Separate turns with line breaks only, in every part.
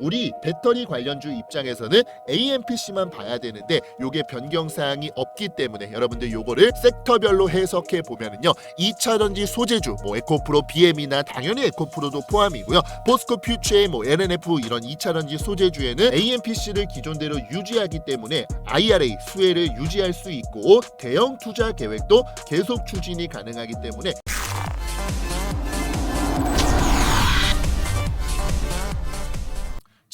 우리 배터리 관련주 입장에서는 AMPC만 봐야 되는데 요게 변경 사항이 없기 때문에 여러분들 요거를 섹터별로 해석해 보면은요. 2차 전지 소재주 뭐 에코프로 BM이나 당연히 에코프로도 포함이고요. 포스코 퓨처의 뭐 LNF 이런 2차 전지 소재주에는 AMPC를 기존대로 유지하기 때문에 IRA 수혜를 유지할 수 있고 대형 투자 계획도 계속 추진이 가능하기 때문에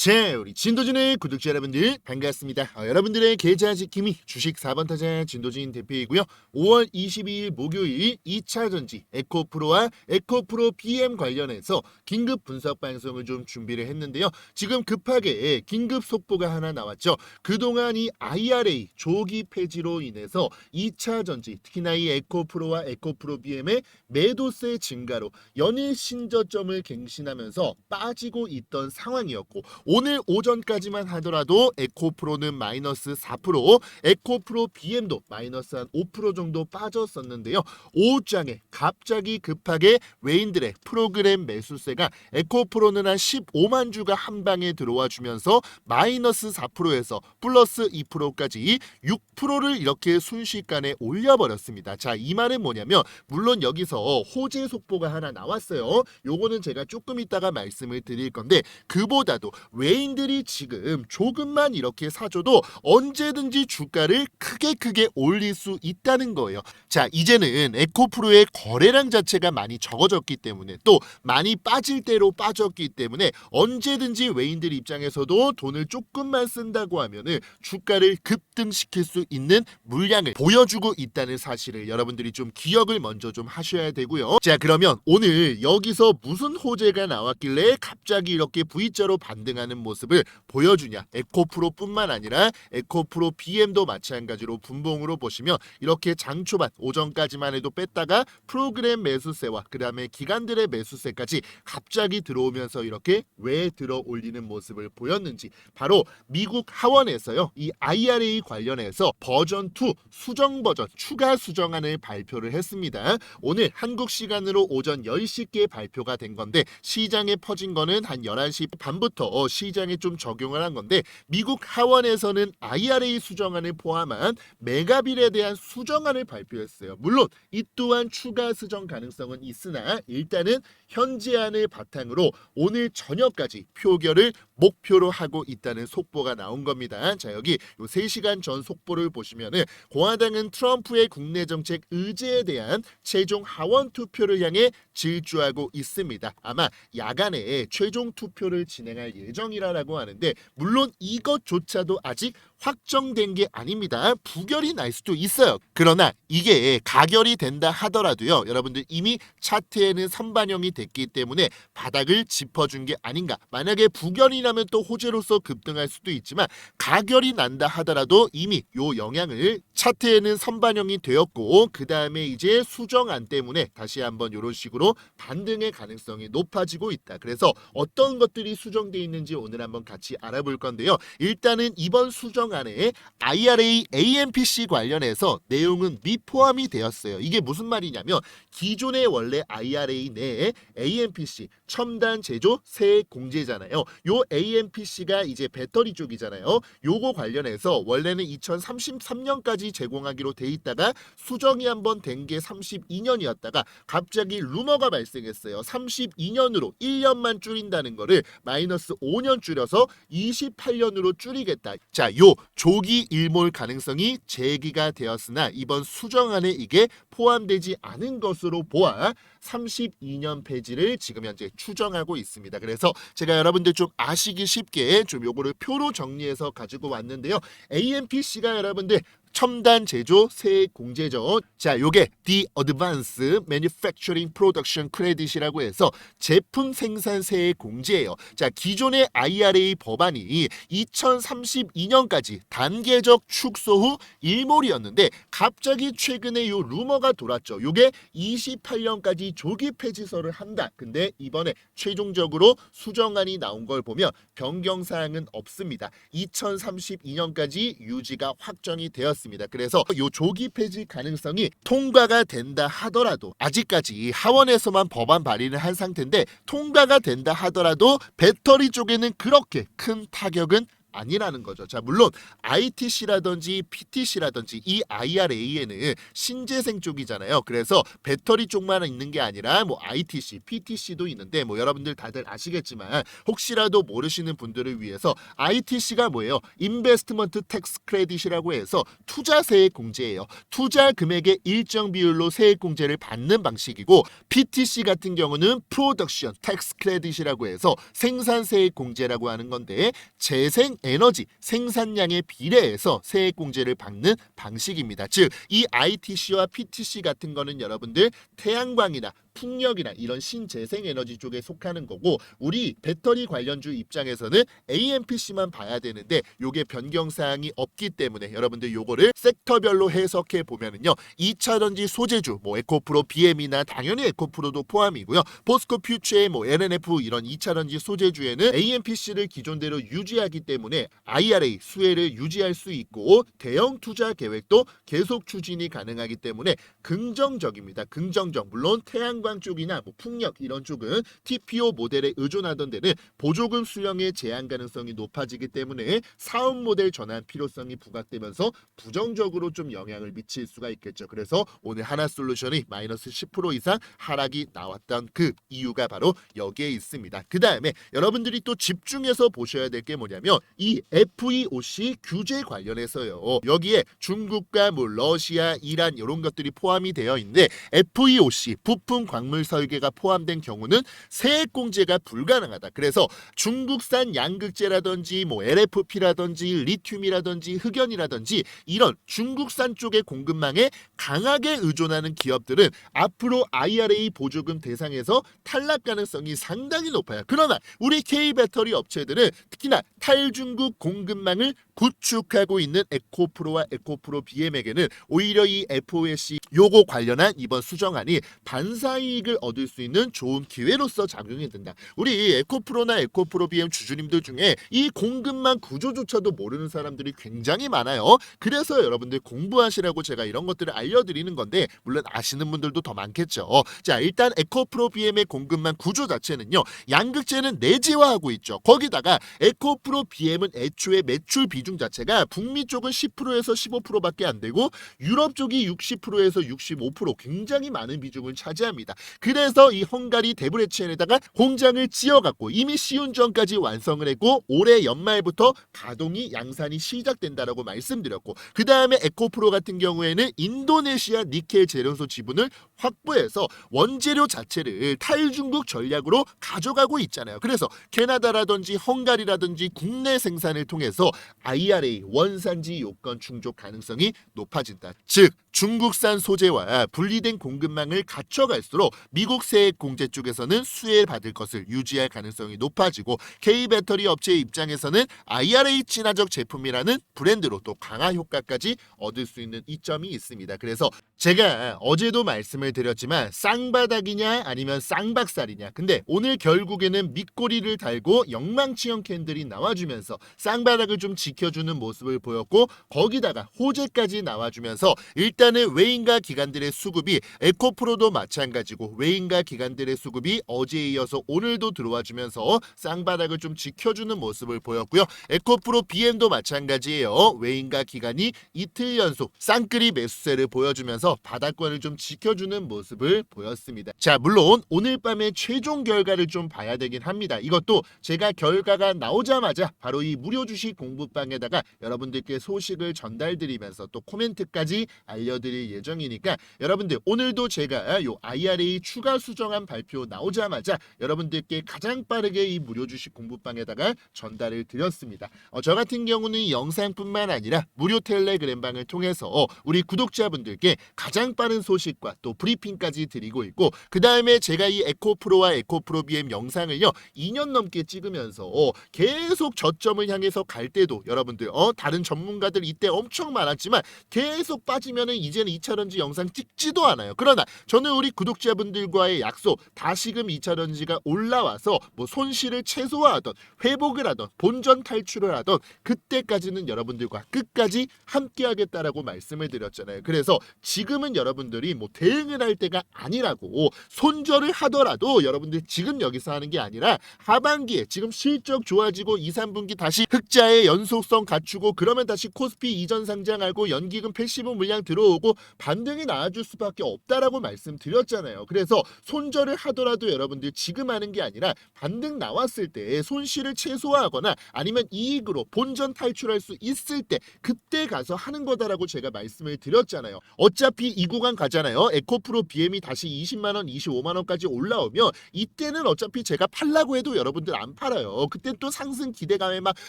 자, 우리 진도진의 구독자 여러분들 반갑습니다. 어, 여러분들의 계좌 지킴이 주식 4번 타자 진도진 대표이고요. 5월 22일 목요일 2차 전지 에코프로와 에코프로 BM 관련해서 긴급 분석 방송을 좀 준비를 했는데요. 지금 급하게 긴급 속보가 하나 나왔죠. 그동안 이 IRA 조기 폐지로 인해서 2차 전지 특히나 이 에코프로와 에코프로 BM의 매도세 증가로 연일 신저점을 갱신하면서 빠지고 있던 상황이었고 오늘 오전까지만 하더라도 에코프로는 마이너스 4%, 에코프로 BM도 마이너스 한 5% 정도 빠졌었는데요. 오후장에 갑자기 급하게 외인들의 프로그램 매수세가 에코프로는 한 15만 주가 한 방에 들어와 주면서 마이너스 4%에서 플러스 2%까지 6%를 이렇게 순식간에 올려버렸습니다. 자, 이 말은 뭐냐면 물론 여기서 호재 속보가 하나 나왔어요. 요거는 제가 조금 이따가 말씀을 드릴 건데 그보다도 외 인들이 지금 조금만 이렇게 사줘도 언제든지 주가를 크게 크게 올릴 수 있다는 거예요. 자, 이제는 에코프로의 거래량 자체가 많이 적어졌기 때문에 또 많이 빠질 대로 빠졌기 때문에 언제든지 외인들 입장에서도 돈을 조금만 쓴다고 하면은 주가를 급등시킬 수 있는 물량을 보여주고 있다는 사실을 여러분들이 좀 기억을 먼저 좀 하셔야 되고요. 자, 그러면 오늘 여기서 무슨 호재가 나왔길래 갑자기 이렇게 V자로 반등하는 모습을 보여주냐? 에코프로뿐만 아니라 에코프로 BM도 마찬가지로 분봉으로 보시면 이렇게 장 초반 오전까지만 해도 뺐다가 프로그램 매수세와 그 다음에 기관들의 매수세까지 갑자기 들어오면서 이렇게 왜 들어 올리는 모습을 보였는지 바로 미국 하원에서요. 이 IRA 관련해서 버전 2 수정 버전 추가 수정안을 발표를 했습니다. 오늘 한국 시간으로 오전 10시께 발표가 된 건데 시장에 퍼진 거는 한 11시 반부터 어, 시장에 좀 적용을 한 건데 미국 하원에서는 IRA 수정안을 포함한 메가빌에 대한 수정안을 발표했어요. 물론 이 또한 추가 수정 가능성은 있으나 일단은 현재안을 바탕으로 오늘 저녁까지 표결을 목표로 하고 있다는 속보가 나온 겁니다. 자 여기 요 3시간 전 속보를 보시면은 공화당은 트럼프의 국내 정책 의제에 대한 최종 하원 투표를 향해 질주하고 있습니다. 아마 야간에 최종 투표를 진행할 예정이라고 하는데 물론 이것조차도 아직 확정된 게 아닙니다. 부결이 날 수도 있어요. 그러나 이게 가결이 된다 하더라도요. 여러분들 이미 차트에는 선반영이 됐기 때문에 바닥을 짚어준 게 아닌가. 만약에 부결이 나면 또 호재로서 급등할 수도 있지만 가결이 난다 하더라도 이미 요 영향을 차트에는 선반영이 되었고 그 다음에 이제 수정안 때문에 다시 한번 이런 식으로 반등의 가능성이 높아지고 있다. 그래서 어떤 것들이 수정돼 있는지 오늘 한번 같이 알아볼 건데요. 일단은 이번 수정안에 IRA, AMPC 관련해서 내용은 미포함이 되었어요. 이게 무슨 말이냐면 기존의 원래 IRA 내에 AMPC 첨단 제조 세액 공제잖아요. 요 AMPC가 이제 배터리 쪽이잖아요. 요거 관련해서 원래는 2033년까지 제공하기로 돼 있다가 수정이 한번 된 게 32년이었다가 갑자기 루머가 발생했어요. 32년으로 1년만 줄인다는 거를 마이너스 5년 줄여서 28년으로 줄이겠다. 자, 요 조기 일몰 가능성이 제기가 되었으나 이번 수정안에 이게 포함되지 않은 것으로 보아 32년 폐지를 지금 현재 추정하고 있습니다. 그래서 제가 여러분들 좀 아시 기 쉽게 좀 요거를 표로 정리해서 가지고 왔는데요. AMPC가 여러분들 첨단 제조 세액 공제죠. 자, 요게 The Advanced Manufacturing Production Credit이라고 해서 제품 생산 세액 공제예요. 자, 기존의 IRA 법안이 2032년까지 단계적 축소 후 일몰이었는데 갑자기 최근에 요 루머가 돌았죠. 요게 28년까지 조기 폐지설을 한다. 근데 이번에 최종적으로 수정안이 나온 걸 보면 변경 사항은 없습니다. 2032년까지 유지가 확정이 되었습니다. 있습니다. 그래서 요 조기 폐지 가능성이 통과가 된다 하더라도 아직까지 하원에서만 법안 발의를 한 상태인데 통과가 된다 하더라도 배터리 쪽에는 그렇게 큰 타격은 아니라는 거죠. 자, 물론 ITC라든지 PTC라든지 이 IRA에는 신재생 쪽이잖아요. 그래서 배터리 쪽만 있는 게 아니라 뭐 ITC, PTC도 있는데 뭐 여러분들 다들 아시겠지만 혹시라도 모르시는 분들을 위해서 ITC가 뭐예요? 인베스트먼트 텍스 크레딧이라고 해서 투자 세액 공제예요. 투자 금액의 일정 비율로 세액 공제를 받는 방식이고 PTC 같은 경우는 프로덕션 텍스 크레딧이라고 해서 생산 세액 공제라고 하는 건데 재생 에너지 생산량에 비례해서 세액 공제를 받는 방식입니다. 즉 이 ITC와 PTC 같은 거는 여러분들 태양광이나 풍력이나 이런 신재생 에너지 쪽에 속하는 거고 우리 배터리 관련주 입장에서는 AMPC만 봐야 되는데 요게 변경 사항이 없기 때문에 여러분들 요거를 섹터별로 해석해 보면은요 2차 전지 소재주 뭐 에코프로 BM이나 당연히 에코프로도 포함이고요 포스코 퓨처의 뭐 LNF 이런 2차 전지 소재주에는 AMPC를 기존대로 유지하기 때문에 IRA 수혜를 유지할 수 있고 대형 투자 계획도 계속 추진이 가능하기 때문에 긍정적입니다. 긍정적. 물론 태양 광 쪽이나 뭐 풍력 이런 쪽은 TPO 모델에 의존하던 데는 보조금 수령의 제한 가능성이 높아지기 때문에 사업 모델 전환 필요성이 부각되면서 부정적으로 좀 영향을 미칠 수가 있겠죠. 그래서 오늘 하나 솔루션이 마이너스 10% 이상 하락이 나왔던 그 이유가 바로 여기에 있습니다. 그 다음에 여러분들이 또 집중해서 보셔야 될 게 뭐냐면 이 FEOC 규제 관련해서요. 여기에 중국과 뭐 러시아, 이란 이런 것들이 포함이 되어 있는데 FEOC 부품 광물 설계가 포함된 경우는 세액 공제가 불가능하다. 그래서 중국산 양극재라든지 뭐 LFP라든지 리튬이라든지 흑연이라든지 이런 중국산 쪽의 공급망에 강하게 의존하는 기업들은 앞으로 IRA 보조금 대상에서 탈락 가능성이 상당히 높아요. 그러나 우리 K 배터리 업체들은 특히나 탈중국 공급망을 구축하고 있는 에코프로와 에코프로 BM에게는 오히려 이 FOSC 요거 관련한 이번 수정안이 반사이익을 얻을 수 있는 좋은 기회로서 작용이 된다. 우리 에코프로나 에코프로 BM 주주님들 중에 이 공급망 구조조차도 모르는 사람들이 굉장히 많아요. 그래서 여러분들 공부하시라고 제가 이런 것들을 알려드리는 건데 물론 아시는 분들도 더 많겠죠. 자 일단 에코프로 BM의 공급망 구조 자체는요. 양극재는 내재화하고 있죠. 거기다가 에코프로 BM은 애초에 매출 비중 자체가 북미 쪽은 10%에서 15%밖에 안 되고 유럽 쪽이 60%에서 65% 굉장히 많은 비중을 차지합니다. 그래서 이 헝가리 데브레첸에다가 공장을 지어갖고 이미 시운전까지 완성을 했고 올해 연말부터 가동이 양산이 시작된다라고 말씀드렸고 그 다음에 에코프로 같은 경우에는 인도네시아 니켈 재련소 지분을 확보해서 원재료 자체를 탈중국 전략으로 가져가고 있잖아요. 그래서 캐나다라든지 헝가리라든지 국내 생산을 통해서 IRA 원산지 요건 충족 가능성이 높아진다. 즉 중국산 소재와 분리된 공급망을 갖춰갈수록 미국 세액 공제 쪽에서는 수혜를 받을 것을 유지할 가능성이 높아지고 K 배터리 업체 입장에서는 IRA 친화적 제품이라는 브랜드로 또 강화 효과까지 얻을 수 있는 이점이 있습니다. 그래서 제가 어제도 말씀을 드렸지만 쌍바닥이냐 아니면 쌍박살이냐 근데 오늘 결국에는 밑꼬리를 달고 영망치형 캔들이 나와주면서 쌍바닥을 좀 지켜주는 모습을 보였고 거기다가 호재까지 나와주면서 일단 은 외인과 기관들의 수급이 에코프로도 마찬가지고 외인과 기관들의 수급이 어제에 이어서 오늘도 들어와주면서 쌍바닥을 좀 지켜주는 모습을 보였고요 에코프로 BM도 마찬가지예요 외인과 기관이 이틀 연속 쌍끌이 매수세를 보여주면서 바닥권을 좀 지켜주는 모습을 보였습니다. 자, 물론 오늘 밤에 최종 결과를 좀 봐야 되긴 합니다. 이것도 제가 결과가 나오자마자 바로 이 무료 주식 공부방에다가 여러분들께 소식을 전달드리면서 또 코멘트까지 알려 드릴 예정이니까 여러분들 오늘도 제가 요 IRA 추가 수정안 발표 나오자마자 여러분들께 가장 빠르게 이 무료 주식 공부방에다가 전달을 드렸습니다. 어, 저 같은 경우는 이 영상뿐만 아니라 무료 텔레그램방을 통해서 어, 우리 구독자분들께 가장 빠른 소식과 또 브리핑까지 드리고 있고 그 다음에 제가 이 에코프로와 에코프로 BM 영상을요 2년 넘게 찍으면서 어, 계속 저점을 향해서 갈 때도 여러분들 어 다른 전문가들 이때 엄청 많았지만 계속 빠지면은 이제는 2차전지 영상 찍지도 않아요. 그러나 저는 우리 구독자분들과의 약속 다시금 2차전지가 올라와서 뭐 손실을 최소화하던 회복을 하던 본전 탈출을 하던 그때까지는 여러분들과 끝까지 함께하겠다라고 말씀을 드렸잖아요. 그래서 지금은 여러분들이 뭐 대응을 할 때가 아니라고 손절을 하더라도 여러분들 지금 여기서 하는 게 아니라 하반기에 지금 실적 좋아지고 2, 3분기 다시 흑자의 연속성 갖추고 그러면 다시 코스피 이전 상장하고 연기금 패시브 물량 들어오 고 반등이 나와줄 수밖에 없다라고 말씀드렸잖아요. 그래서 손절을 하더라도 여러분들 지금 하는 게 아니라 반등 나왔을 때 손실을 최소화하거나 아니면 이익으로 본전 탈출할 수 있을 때 그때 가서 하는 거다라고 제가 말씀을 드렸잖아요. 어차피 이 구간 가잖아요. 에코프로 BM이 다시 20만 원, 25만 원까지 올라오면 이때는 어차피 제가 팔라고 해도 여러분들 안 팔아요. 그때 또 상승 기대감에 막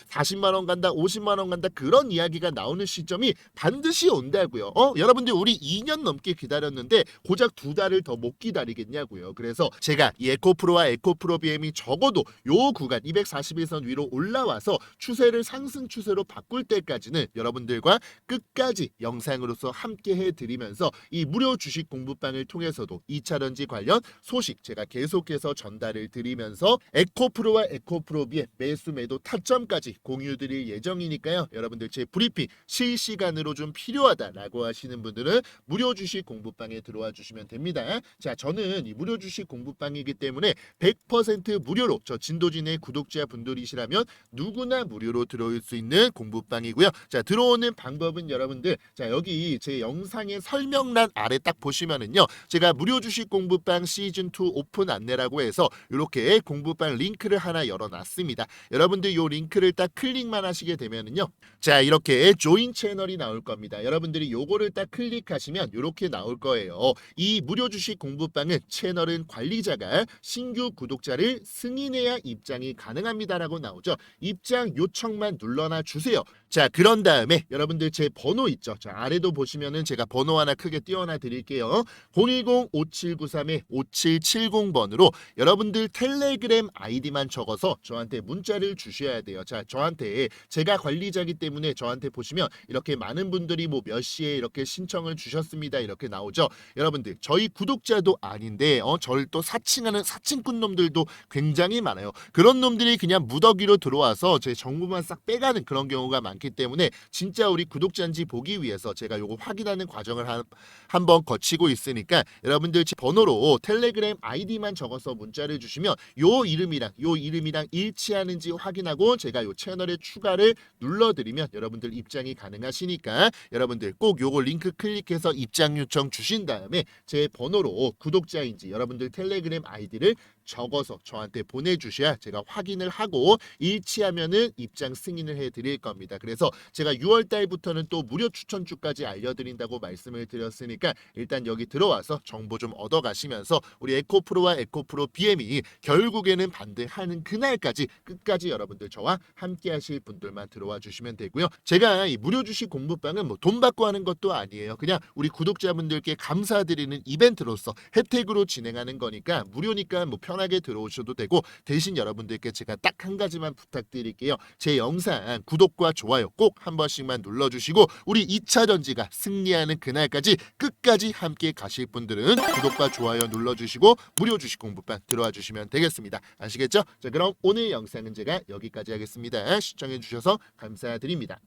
40만 원 간다, 50만 원 간다 그런 이야기가 나오는 시점이 반드시 온다고요. 어, 여러분들 우리 2년 넘게 기다렸는데 고작 두 달을 더 못 기다리겠냐고요. 그래서 제가 이 에코프로와 에코프로 BM이 적어도 요 구간 241선 위로 올라와서 추세를 상승 추세로 바꿀 때까지는 여러분들과 끝까지 영상으로서 함께 해드리면서 이 무료 주식 공부방을 통해서도 2차전지 관련 소식 제가 계속해서 전달을 드리면서 에코프로와 에코프로비의 매수 매도 타점까지 공유드릴 예정이니까요. 여러분들 제 브리핑 실시간으로 좀 필요하다라고 하시는 분들은 무료 주식 공부방에 들어와 주시면 됩니다. 자, 저는 이 무료 주식 공부방이기 때문에 100% 무료로 저 진도진의 구독자 분들이시라면 누구나 무료로 들어올 수 있는 공부방이고요. 자, 들어오는 방법은 여러분들 자, 여기 제 영상의 설명란 아래 딱 보시면은요. 제가 무료 주식 공부방 시즌 2 오픈 안내라고 해서 이렇게 공부방 링크를 하나 열어 놨습니다. 여러분들 요 링크를 딱 클릭만 하시게 되면은요. 자, 이렇게 조인 채널이 나올 겁니다. 여러분들이 요거를 딱 클릭하시면 이렇게 나올 거예요. 이 무료 주식 공부방은 채널은 관리자가 신규 구독자를 승인해야 입장이 가능합니다라고 나오죠. 입장 요청만 눌러놔 주세요. 자, 그런 다음에 여러분들 제 번호 있죠. 자, 아래도 보시면은 제가 번호 하나 크게 띄워놔 드릴게요. 010-5793-5770번으로 여러분들 텔레그램 아이디만 적어서 저한테 문자를 주셔야 돼요. 자, 저한테 제가 관리자기 때문에 저한테 보시면 이렇게 많은 분들이 뭐 몇 시에 이렇게 신청을 주셨습니다. 이렇게 나오죠. 여러분들 저희 구독자도 아닌데 어 저를 또 사칭하는 사칭꾼 놈들도 굉장히 많아요. 그런 놈들이 그냥 무더기로 들어와서 제 정보만 싹 빼가는 그런 경우가 많기 때문에 진짜 우리 구독자인지 보기 위해서 제가 요거 확인하는 과정을 한, 한번 거치고 있으니까 여러분들 제 번호로 텔레그램 아이디만 적어서 문자를 주시면 요 이름이랑 요 이름이랑 일치하는지 확인하고 제가 요 채널에 추가를 눌러드리면 여러분들 입장이 가능하시니까 여러분들 꼭 요거 링크 클릭해서 입장 요청 주신 다음에 제 번호로 구독자인지 여러분들 텔레그램 아이디를 적어서 저한테 보내주셔야 제가 확인을 하고 일치하면은 입장 승인을 해드릴 겁니다. 그래서 제가 6월 달부터는 또 무료 추천주까지 알려드린다고 말씀을 드렸으니까 일단 여기 들어와서 정보 좀 얻어가시면서 우리 에코프로와 에코프로 BM이 결국에는 반대하는 그날까지 끝까지 여러분들 저와 함께 하실 분들만 들어와 주시면 되고요. 제가 이 무료 주식 공부방은 뭐 돈 받고 하는 것도 아니에요. 그냥 우리 구독자분들께 감사드리는 이벤트로서 혜택으로 진행하는 거니까 무료니까 뭐 편 하게 들어오셔도 되고 대신 여러분들께 제가 딱 한 가지만 부탁드릴게요. 제 영상 구독과 좋아요 꼭 한 번씩만 눌러주시고 우리 2차 전지가 승리하는 그날까지 끝까지 함께 가실 분들은 구독과 좋아요 눌러주시고 무료 주식 공부방 들어와 주시면 되겠습니다. 아시겠죠? 자 그럼 오늘 영상은 제가 여기까지 하겠습니다. 시청해 주셔서 감사드립니다.